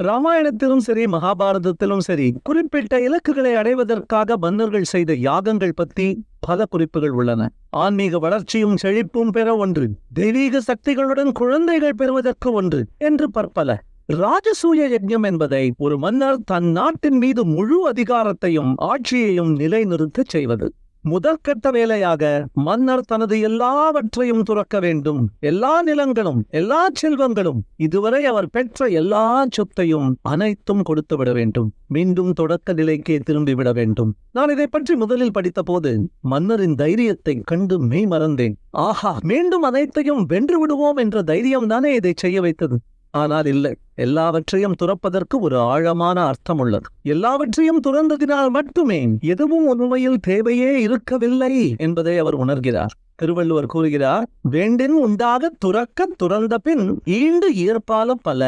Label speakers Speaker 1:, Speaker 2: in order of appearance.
Speaker 1: ராமாயணத்திலும் சரி மகாபாரதத்திலும் சரி குறிப்பிட்ட இலக்குகளை அடைவதற்காக மன்னர்கள் செய்த யாகங்கள் பத்தி பல குறிப்புகள் உள்ளன. ஆன்மீக வளர்ச்சியும் செழிப்பும் பெற ஒன்று தெய்வீக சக்திகளுடன் குழந்தைகள் பெறுவதற்கு ஒன்று என்று பற்பல. ராஜசூய யஜ்ஞம் என்பதை ஒரு மன்னர் தன் நாட்டின் மீது முழு அதிகாரத்தையும் ஆட்சியையும் நிலைநிறுத்தச் செய்வது. முதற்கட்ட வேலையாக மன்னர் தனது எல்லாவற்றையும் துறக்க வேண்டும். எல்லா நிலங்களும் எல்லா செல்வங்களும் இதுவரை அவர் பெற்ற எல்லா சொத்தையும் அனைத்தும் கொடுத்து விட வேண்டும். மீண்டும் தொடக்க நிலைக்கே திரும்பிவிட வேண்டும். நான் இதை பற்றி முதலில் படித்தபோது மன்னரின் தைரியத்தை கண்டு மெய் மறந்தேன். ஆஹா மீண்டும் அனைத்தையும் வென்று விடுவோம் என்ற தைரியம் தானே இதை செய்ய வைத்தது? ஆனால் இல்லை. எல்லாவற்றையும் துறப்பதற்கு ஒரு ஆழமான அர்த்தம் உள்ளது எல்லாவற்றையும் துறந்ததினால் மட்டுமே எதுவும் உண்மையில் தேவையே இருக்கவில்லை என்பதை அவர் உணர்கிறார். திருவள்ளுவர் கூறுகிறார் வேண்டின் உண்டாக துறக்க துறந்த பின் ஈண்டு ஏற்பாலும் பல.